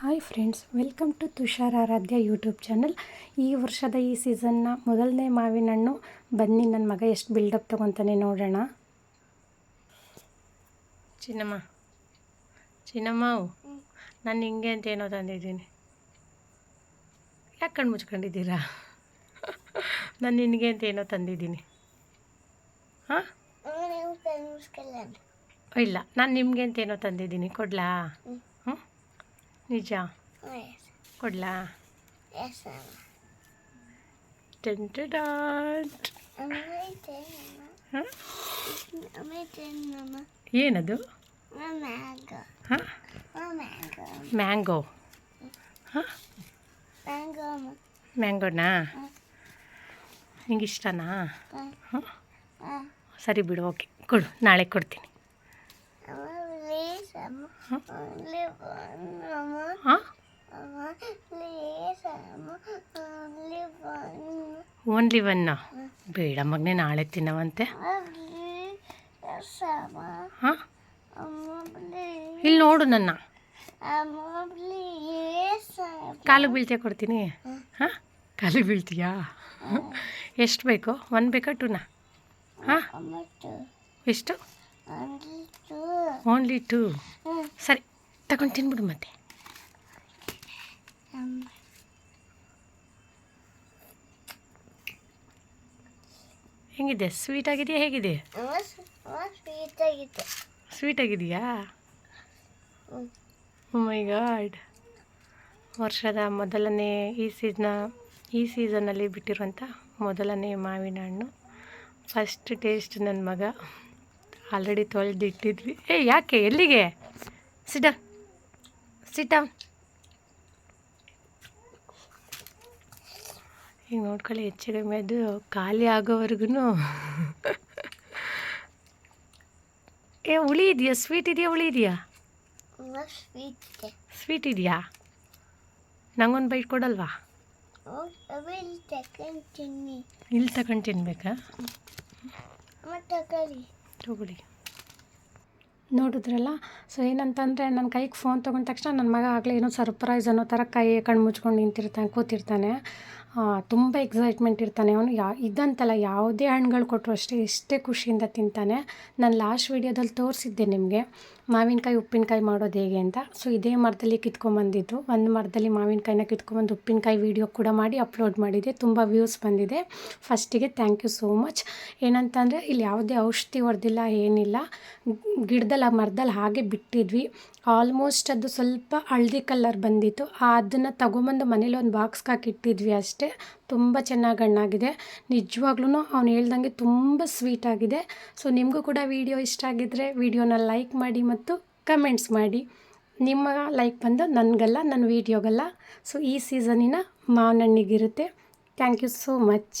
Hi friends welcome to Tushar Aradhya YouTube channel ಈ ವರ್ಷದ ಈ ಸೀಸನ್ನ ಮೊದಲನೇ ಮಾವಿನ ಹಣ್ಣು. ಬನ್ನಿ ನನ್ನ ಮಗ ಎಷ್ಟು ಬಿಲ್ಡಪ್ ತೊಗೊತಾನೆ ನೋಡೋಣ. ಚಿನ್ನಮ್ಮ ಚಿನ್ನಮ್ಮ ನಾನು ಹಿಂಗೆ ಅಂತ ಏನೋ ತಂದಿದ್ದೀನಿ. ಯಾಕೆ ಕಣ್ಣು ಮುಚ್ಕೊಂಡಿದ್ದೀರಾ? ನಾನು ನಿನಗೆ ಅಂತ ಏನೋ ತಂದಿದ್ದೀನಿ. ಹಾಂ? ಇಲ್ಲ ನಾನು ನಿಮಗೆ ಅಂತ ಏನೋ ತಂದಿದ್ದೀನಿ. ಕೊಡ್ಲಾ? ನಿಜ? ಕೊಡ್ಲಾ? ಏನದು? ಹಾಂ? ಮ್ಯಾಂಗೋ ಹಾಂ? ಮ್ಯಾಂಗೋನಾ ನಿಂಗೆ ಇಷ್ಟನಾ ಹಾಂ. ಸರಿ ಬಿಡು ಓಕೆ. ಕೊಡು ನಾಳೆ ಕೊಡ್ತೀನಿ. ಓನ್ಲಿ ಒನ್ನ ಬೇಡ ಮಗನೇ ನಾಳೆ ತಿನ್ನವಂತೆ. ಹಾಂ? ಇಲ್ಲಿ ನೋಡು ನನ್ನ. ಕಾಲು ಬೀಳ್ತೀಯ ಕೊಡ್ತೀನಿ? ಹಾಂ. ಕಾಲು ಬೀಳ್ತೀಯಾ? ಎಷ್ಟು ಬೇಕು? ಒನ್ ಬೇಕಾ ಟೂನಾ? ಹಾಂ? ಎಷ್ಟು? ಓನ್ಲಿ ಟೂ ಸರಿ ತಗೊಂಡು ತಿನ್ಬಿಡು ಮತ್ತೆ. ಹೆಂಗಿದೆ? ಸ್ವೀಟ್ ಆಗಿದೆಯಾ? ಹೇಗಿದೆ? ಸ್ವೀಟ್ ಆಗಿದೆಯಾ? ಮೈ ಗಾಡ್ ವರ್ಷದ ಮೊದಲನೇ ಈ ಸೀಸನ್ ಈ ಸೀಸನಲ್ಲಿ ಬಿಟ್ಟಿರುವಂಥ ಮೊದಲನೇ ಮಾವಿನ ಹಣ್ಣು. ಫಸ್ಟ್ ಟೇಸ್ಟ್ ನನ್ನ ಮಗ. ಆಲ್ರೆಡಿ ತೊಳೆದಿಟ್ಟಿದ್ವಿ ಏ ಯಾಕೆ? ಎಲ್ಲಿಗೆ? ಸಿಟ ಸಿಟ ಈಗ ನೋಡ್ಕೊಳ್ಳಿ ಹೆಚ್ಚು ಕಡಿಮೆ ಅದು ಖಾಲಿ ಆಗೋವರೆಗೂ ಏ ಹುಳಿ ಇದೆಯಾ? ಸ್ವೀಟ್ ಇದೆಯಾ ಹುಳಿ ಇದೆಯಾ? ಸ್ವೀಟ್ ಇದೆಯಾ? ನಂಗೊಂದು ಬೈಟ್ ಕೊಡಲ್ವಾ? ಇಲ್ಲಿ ತಗೊಂಡು ತಿನ್ಬೇಕಾ? ನೋಡಿದ್ರಲ್ಲ? ಸೊ ಏನಂತಂದರೆ ನನ್ನ ಕೈಗೆ ಫೋನ್ ತೊಗೊಂಡ ತಕ್ಷಣ ನನ್ನ ಮಗ ಆಗಲೇ ಏನೋ ಸರ್ಪ್ರೈಸ್ ಅನ್ನೋ ಥರ ಕೈ ಕಣ್ಣು ಮುಚ್ಕೊಂಡು ನಿಂತಿರ್ತಾನೆ, ಕೂತಿರ್ತಾನೆ. ತುಂಬ ಎಕ್ಸೈಟ್ಮೆಂಟ್ ಇರ್ತಾನೆ. ಅವನು ಯಾ, ಇದಂತಲ್ಲ ಯಾವುದೇ ಹಣ್ಣುಗಳು ಕೊಟ್ಟರು ಅಷ್ಟೇ, ಎಷ್ಟೇ ಖುಷಿಯಿಂದ ತಿಂತಾನೆ. ನಾನು ಲಾಸ್ಟ್ ವೀಡಿಯೋದಲ್ಲಿ ತೋರಿಸಿದ್ದೆ ನಿಮಗೆ. ಮಾವಿನಕಾಯಿ, ಉಪ್ಪಿನಕಾಯಿ ಮಾಡೋದು ಹೇಗೆ ಅಂತ. ಸೊ ಇದೇ ಮರದಲ್ಲಿ ಕಿತ್ಕೊಂಡ್ಬಂದಿದ್ದು. ಒಂದು ಮರದಲ್ಲಿ ಮಾವಿನಕಾಯಿನ ಕಿತ್ಕೊಂಬಂದು ಉಪ್ಪಿನಕಾಯಿ ವೀಡಿಯೋ ಕೂಡ ಮಾಡಿ ಅಪ್ಲೋಡ್ ಮಾಡಿದೆ. ತುಂಬ ವ್ಯೂಸ್ ಬಂದಿದೆ. ಫಸ್ಟಿಗೆ ಥ್ಯಾಂಕ್ ಯು ಸೋ ಮಚ್ ಏನಂತಂದರೆ, ಇಲ್ಲಿ ಯಾವುದೇ ಔಷಧಿ ಹೊಡೆದಿಲ್ಲ, ಏನಿಲ್ಲ. ಗಿಡದಲ್ಲಿ ಆ ಮರದಲ್ಲಿ ಹಾಗೆ ಬಿಟ್ಟಿದ್ವಿ. ಆಲ್ಮೋಸ್ಟ್ ಅದು ಸ್ವಲ್ಪ ಹಳದಿ ಕಲರ್ ಬಂದಿತ್ತು. ಅದನ್ನು ತಗೊಂಬಂದು ಮನೇಲಿ ಒಂದು ಬಾಕ್ಸ್ಗೆ ಹಾಕಿಟ್ಟಿದ್ವಿ ಅಷ್ಟೇ. ತುಂಬ ಚೆನ್ನಾಗಿ ಹಣ್ಣಾಗಿದೆ. ನಿಜವಾಗ್ಲೂ ಅವ್ನು ಹೇಳ್ದಂಗೆ ತುಂಬ ಸ್ವೀಟಾಗಿದೆ ಸೊ ನಿಮಗೂ ಕೂಡ ವಿಡಿಯೋ ಇಷ್ಟ ಆಗಿದ್ದರೆ ವಿಡಿಯೋನ ಲೈಕ್ ಮಾಡಿ ಮತ್ತು ಕಮೆಂಟ್ಸ್ ಮಾಡಿ. ನಿಮ್ಮ ಲೈಕ್ ಬಂದು ನನಗಲ್ಲ ನನ್ನ ವೀಡಿಯೋಗಲ್ಲ ಸೊ ಈ ಸೀಸನಿನ ಮಾವಿನ ಹಣ್ಣಿಗಿರುತ್ತೆ ಥ್ಯಾಂಕ್ ಯು ಸೋ ಮಚ್